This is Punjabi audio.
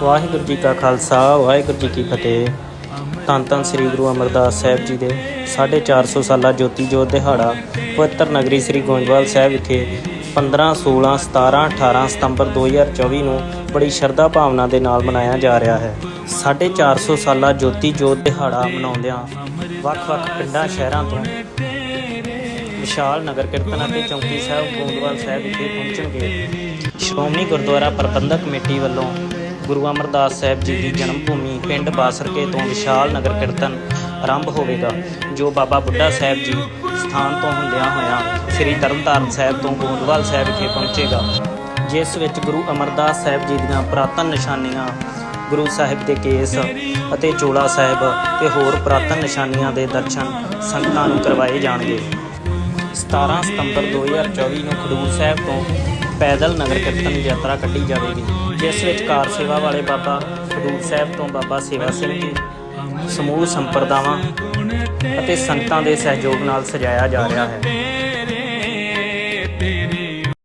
ਵਾਹਿਗੁਰੂ ਜੀ ਕਾ ਖਾਲਸਾ, ਵਾਹਿਗੁਰੂ ਜੀ ਕੀ ਫਤਿਹ। ਧੰਨ ਧੰਨ ਸ੍ਰੀ ਗੁਰੂ ਅਮਰਦਾਸ ਸਾਹਿਬ ਜੀ ਦੇ 450 ਸਾਲਾ ਜੋਤੀ ਜੋਤ ਦਿਹਾੜਾ, ਪਵਿੱਤਰ ਨਗਰੀ ਸ੍ਰੀ ਗੋਇੰਦਵਾਲ ਸਾਹਿਬ ਵਿਖੇ 15 16 17 18 ਸਤੰਬਰ 2024 ਨੂੰ ਬੜੀ ਸ਼ਰਧਾ ਭਾਵਨਾ ਦੇ ਨਾਲ ਮਨਾਇਆ ਜਾ ਰਿਹਾ ਹੈ। 450 ਸਾਲਾ ਜੋਤੀ ਜੋਤ ਦਿਹਾੜਾ ਮਨਾਉਂਦਿਆਂ ਵੱਖ-ਵੱਖ ਪਿੰਡਾਂ, ਸ਼ਹਿਰਾਂ ਤੋਂ ਵਿਸ਼ਾਲ ਨਗਰ ਕੀਰਤਨ ਅਤੇ ਚੌਂਕੀ ਸਾਹਿਬ ਗੋਂਦਵਾਲ ਸਾਹਿਬ ਵਿਖੇ ਪਹੁੰਚਣਗੇ। ਸ਼੍ਰੋਮਣੀ ਗੁਰਦੁਆਰਾ ਪ੍ਰਬੰਧਕ ਕਮੇਟੀ ਵੱਲੋਂ ਗੁਰੂ ਅਮਰਦਾਸ ਸਾਹਿਬ ਜੀ ਦੀ ਜਨਮ ਭੂਮੀ ਪਿੰਡ ਬਾਸਰਕੇ ਤੋਂ ਵਿਸ਼ਾਲ ਨਗਰ ਕੀਰਤਨ ਆਰੰਭ ਹੋਵੇਗਾ, ਜੋ ਬਾਬਾ ਬੁੱਢਾ ਸਾਹਿਬ ਜੀ ਸਥਾਨ ਤੋਂ ਹੁੰਦਿਆਂ ਹੋਇਆਂ ਸ੍ਰੀ ਤਰਨਤਾਰਨ ਸਾਹਿਬ ਤੋਂ ਗੋਂਦਵਾਲ ਸਾਹਿਬ ਵਿਖੇ ਪਹੁੰਚੇਗਾ, ਜਿਸ ਵਿੱਚ ਗੁਰੂ ਅਮਰਦਾਸ ਸਾਹਿਬ ਜੀ ਦੀਆਂ ਪੁਰਾਤਨ ਨਿਸ਼ਾਨੀਆਂ, ਗੁਰੂ ਸਾਹਿਬ ਦੇ ਕੇਸ ਅਤੇ ਚੋਲਾ ਸਾਹਿਬ ਤੇ ਹੋਰ ਪੁਰਾਤਨ ਨਿਸ਼ਾਨੀਆਂ ਦੇ ਦਰਸ਼ਨ ਸੰਗਤਾਂ ਨੂੰ ਕਰਵਾਏ ਜਾਣਗੇ। 17 ਸਤੰਬਰ 2024 ਨੂੰ ਖਡੂਰ ਸਾਹਿਬ ਤੋਂ ਪੈਦਲ ਨਗਰ ਕੀਰਤਨ ਯਾਤਰਾ ਕੱਢੀ ਜਾਵੇਗੀ, ਜਿਸ ਵਿੱਚ ਕਾਰ ਸੇਵਾ ਵਾਲੇ ਬਾਬਾ ਖਡੂਰ ਸਾਹਿਬ ਤੋਂ ਬਾਬਾ ਸੇਵਾ ਸਿੰਘ ਜੀ, ਸਮੂਹ ਸੰਪਰਦਾਵਾਂ ਅਤੇ ਸੰਗਤਾਂ ਦੇ ਸਹਿਯੋਗ ਨਾਲ ਸਜਾਇਆ ਜਾ ਰਿਹਾ ਹੈ।